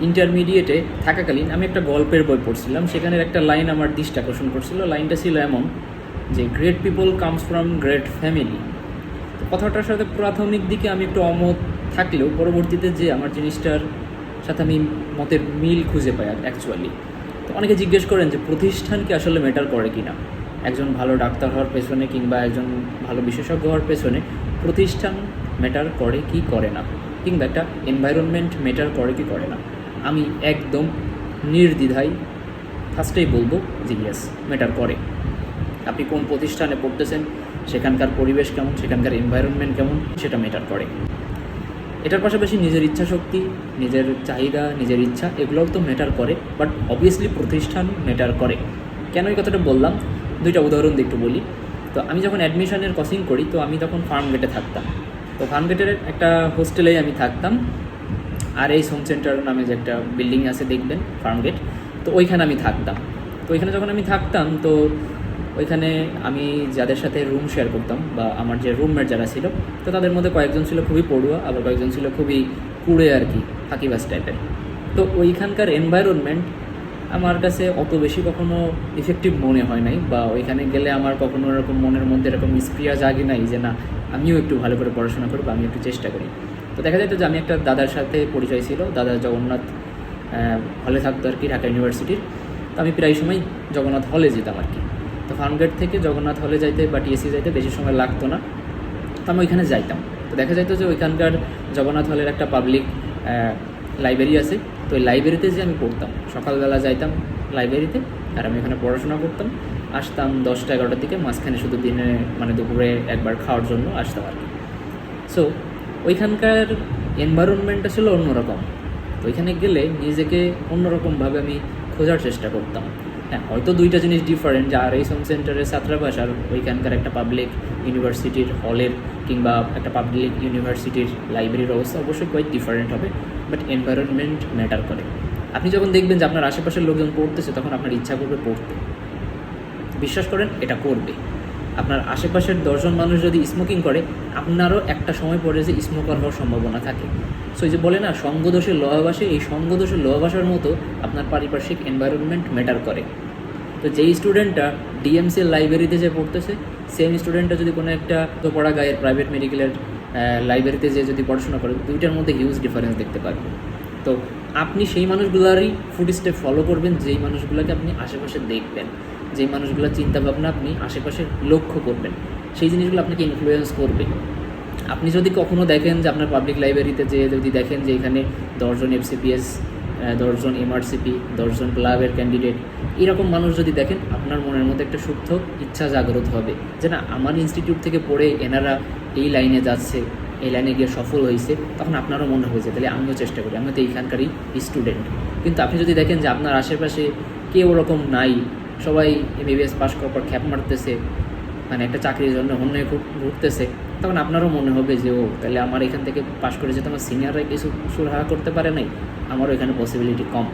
ইন্টারমিডিয়েটে থাকাকালীন আমি একটা গল্পের বই পড়ছিলাম, সেখানের একটা লাইন আমার দৃষ্টি আকর্ষণ করছিল। লাইনটা ছিল এমন যে great people comes from great family কথাটার সাথে প্রাথমিক দিকে আমি একটু অমত থাকলেও পরবর্তীতে যে আমার জিনিসটার সাথে আমি মতের মিল খুঁজে পাই অ্যাকচুয়ালি তো অনেকে জিজ্ঞেস করেন যে, প্রতিষ্ঠান কি আসলে ম্যাটার করে কি না একজন ভালো ডাক্তার হওয়ার পেছনে কিংবা একজন ভালো বিশেষজ্ঞ হওয়ার পেছনে প্রতিষ্ঠান ম্যাটার করে কি করে না? কিংবা একটা এনভায়রনমেন্ট ম্যাটার করে কি করে না? আমি একদম নির্দ্বিধায় ফার্স্টেই বলব যে ইয়েস ম্যাটার করে। আপনি কোন প্রতিষ্ঠানে পড়তেছেন, সেখানকার পরিবেশ কেমন, সেখানকার এনভায়রনমেন্ট কেমন, সেটা ম্যাটার করে। এটার পাশাপাশি নিজের ইচ্ছা শক্তি নিজের চাহিদা, নিজের ইচ্ছা, এগুলোও তো ম্যাটার করে বাট অবভিয়াসলি প্রতিষ্ঠান ম্যাটার করে। কেন এই কথাটা বললাম? দুইটা উদাহরণ দিয়ে একটু বলি। তো আমি যখন অ্যাডমিশনের কোচিং করি, তো আমি তখন ফার্ম গেটে থাকতাম। তো ফার্ম গেটের একটা হোস্টেলেই আমি থাকতাম। আর এই হোম সেন্টার নামে যে একটা বিল্ডিং আছে দেখবেন ফার্ম গেট তো ওইখানে আমি থাকতাম। তো ওইখানে যখন আমি থাকতাম, তো ওইখানে আমি যাদের সাথে রুম শেয়ার করতাম বা আমার যে রুমমেট যারা ছিল, তো তাদের মধ্যে কয়েকজন ছিল খুবই পড়ুয়া, আবার কয়েকজন ছিল খুবই কুড়ে আর কি ফাঁকিবাজ টাইপের তো ওইখানকার এনভায়রনমেন্ট আমার কাছে অত বেশি কখনো ইফেক্টিভ মনে হয় নাই, বা ওইখানে গেলে আমার কখনো এরকম মনের মধ্যে এরকম স্প্রিয়া জাগে নাই যে, না, আমিও একটু ভালো করে পড়াশোনা করি বা আমি একটু চেষ্টা করি। তো দেখা যেত যে আমি একটা দাদার সাথে পরিচয় ছিল, দাদা জগন্নাথ হলে থাকতো আর কি ঢাকা ইউনিভার্সিটির তো আমি প্রায় সময় জগন্নাথ হলে যেতাম আর কি। তো ফার্মগেট থেকে জগন্নাথ হলে যাইতে বা টিএসসি যাইতে বেশি সময় লাগতো না। তো আমি ওইখানে যাইতাম। তো দেখা যেত যে ওইখানকার জগন্নাথ হলের একটা পাবলিক লাইব্রেরি আছে। তো ওই লাইব্রেরিতে যে আমি পড়তাম। সকালবেলা যাইতাম লাইব্রেরিতে আর আমি ওখানে পড়াশোনা করতাম। আসতাম দশটা এগারোটার দিকে, মাঝখানে শুধু দিনে মানে দুপুরে একবার খাওয়ার জন্য আসতাম আর কি। সো ওইখানকার এনভায়রনমেন্টটা ছিল অন্যরকম। ওইখানে গেলে নিজেকে অন্যরকমভাবে আমি খোঁজার চেষ্টা করতাম। হ্যাঁ হয়তো দুইটা জিনিস ডিফারেন্ট যে আর এই হোম সেন্টারের ছাত্রাবাস আর ওইখানকার একটা পাবলিক ইউনিভার্সিটির হলের কিংবা একটা পাবলিক ইউনিভার্সিটির লাইব্রেরির অবস্থা অবশ্যই কোয়াইট ডিফারেন্ট হবে বাট এনভায়রনমেন্ট ম্যাটার করে। আপনি যখন দেখবেন যে আপনার আশেপাশের লোকজন পড়তেছে, তখন আপনার ইচ্ছা করবে পড়তে। বিশ্বাস করেন, এটা করবে। আপনার আশেপাশের দশজন মানুষ যদি স্মোকিং করে, আপনারও একটা সময় পরে যে স্মোকার হওয়ার সম্ভাবনা থাকে। সো এই যে বলে না সঙ্গদোষের লোহাবাসে, এই সঙ্গদোষের লোহাবাসার মতো আপনার পারিপার্শ্বিক এনভায়রনমেন্ট ম্যাটার করে। তো যেই স্টুডেন্টটা ডিএমসি লাইব্রেরিতে যে পড়তেছে সেম স্টুডেন্টটা যদি কোনো একটা পড়া গায়ের প্রাইভেট মেডিকেলের লাইব্রেরিতে যে যদি পড়াশোনা করে, দুইটার মধ্যে হিউজ ডিফারেন্স দেখতে পারবেন তো আপনি সেই মানুষগুলোরই ফুড স্টেপ ফলো করবেন, যেই মানুষগুলোকে আপনি আশেপাশে দেখবেন। যেই মানুষগুলোর চিন্তাভাবনা আপনি আশেপাশে লক্ষ্য করবেন, সেই জিনিসগুলো আপনাকে ইনফ্লুয়েন্স করবে। আপনি যদি কখনো দেখেন যে আপনার পাবলিক লাইব্রেরিতে যে যদি দেখেন যে এখানে দশজন এফসিপিএস দশজন এমআরসিপি দশজন ক্লাবের ক্যান্ডিডেট এরকম মানুষ যদি দেখেন, আপনার মনের মধ্যে একটা শুদ্ধ ইচ্ছা জাগ্রত হবে যে না, আমার ইনস্টিটিউট থেকে পড়ে এনারা এই লাইনে যাচ্ছে, এই লাইনে গিয়ে সফল হয়েছে, তখন আপনারও মনে হয়েছে তাহলে আমিও চেষ্টা করি আমি তো এইখানকারই স্টুডেন্ট কিন্তু আপনি যদি দেখেন যে আপনার আশেপাশে কেউ ওরকম নাই সবাই এমবিবিএস পাস করার পর খ্যাপ মারতেছে মানে একটা চাকরির জন্য অন্য ঘুরতেছে। তখন আপনারও মনে হবে যে, ও, তাহলে আমার এখান থেকে পাশ করে যেতে আমার সিনিয়ররা কিছু সুরাহা করতে পারে নাই, আমারও এখানে পসিবিলিটি কম।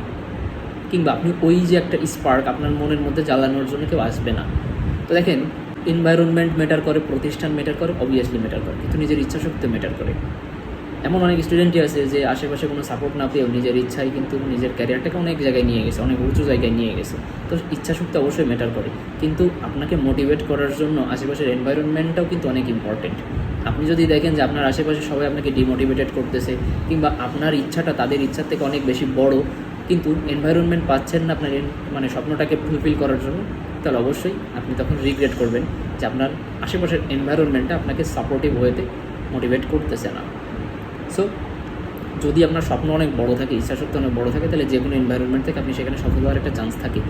কিংবা আপনি ওই যে একটা স্পার্ক আপনার মনের মধ্যে জ্বালানোর জন্য কেউ আসবে না। তো দেখেন এনভায়রনমেন্ট ম্যাটার করে, প্রতিষ্ঠান ম্যাটার করে অবভিয়াসলি ম্যাটার করে, কিন্তু নিজের ইচ্ছা শক্তি ম্যাটার করে। এমন অনেক স্টুডেন্টই আছে যে আশেপাশে কোনো সাপোর্ট না পেয়েও নিজের ইচ্ছাই কিন্তু নিজের ক্যারিয়ারটাকে অনেক জায়গায় নিয়ে গেছে, অনেক উঁচু জায়গায় নিয়ে গেছে। তো ইচ্ছা শক্তি অবশ্যই ম্যাটার করে। কিন্তু আপনাকে মোটিভেট করার জন্য আশেপাশের এনভায়রনমেন্টটাও কিন্তু অনেক ইম্পর্টেন্ট আপনি যদি দেখেন যে আপনার আশেপাশে সবাই আপনাকে ডিমোটিভেটেড করতেছে কিংবা আপনার ইচ্ছাটা তাদের ইচ্ছার থেকে অনেক বেশি বড়, কিন্তু এনভায়রনমেন্ট পাচ্ছেন না আপনার মানে স্বপ্নটাকে ফুলফিল করার জন্য, তাহলে অবশ্যই আপনি তখন রিগ্রেট করবেন যে আপনার আশেপাশের এনভায়রনমেন্টটা আপনাকে সাপোর্টিভ হয়েতে মোটিভেট করতেছে না। সো যদি আপনার স্বপ্ন অনেক বড় থাকে, ইচ্ছা ইচ্ছাশক্তি অনেক বড় থাকে, তাহলে যে কোনো এনভায়রনমেন্ট থেকে আপনি সেখানে সফল হওয়ার একটা চান্স থাকে।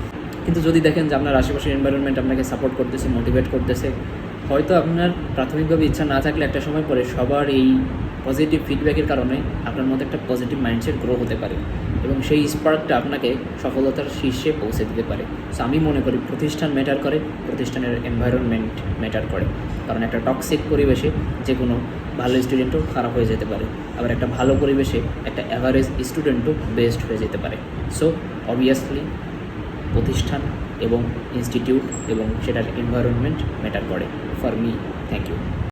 কিন্তু যদি দেখেন যে আপনার আশেপাশের এনভায়রনমেন্ট আপনাকে সাপোর্ট করতেছে মোটিভেট করতেছে, হয়তো আপনার প্রাথমিকভাবে ইচ্ছা না থাকলে একটা সময় পরে সবার এই পজিটিভ ফিডব্যাকের কারণে আপনার মধ্যে একটা পজিটিভ মাইন্ডসেট গ্রো হতে পারে। এবং সেই স্পার্কটা আপনাকে সফলতার শীর্ষে পৌঁছে দিতে পারে। সো আমি মনে করি প্রতিষ্ঠান ম্যাটার করে, প্রতিষ্ঠানের এনভায়রনমেন্ট ম্যাটার করে। কারণ একটা টক্সিক পরিবেশে যে কোনো ভালো স্টুডেন্টও খারাপ হয়ে যেতে পারে। আবার একটা ভালো পরিবেশে একটা অ্যাভারেজ স্টুডেন্টও বেস্ট হয়ে যেতে পারে। সো অবভিয়াসলি প্রতিষ্ঠান এবং ইনস্টিটিউট এবং সেটার এনভায়রনমেন্ট ম্যাটার করে। For me thank you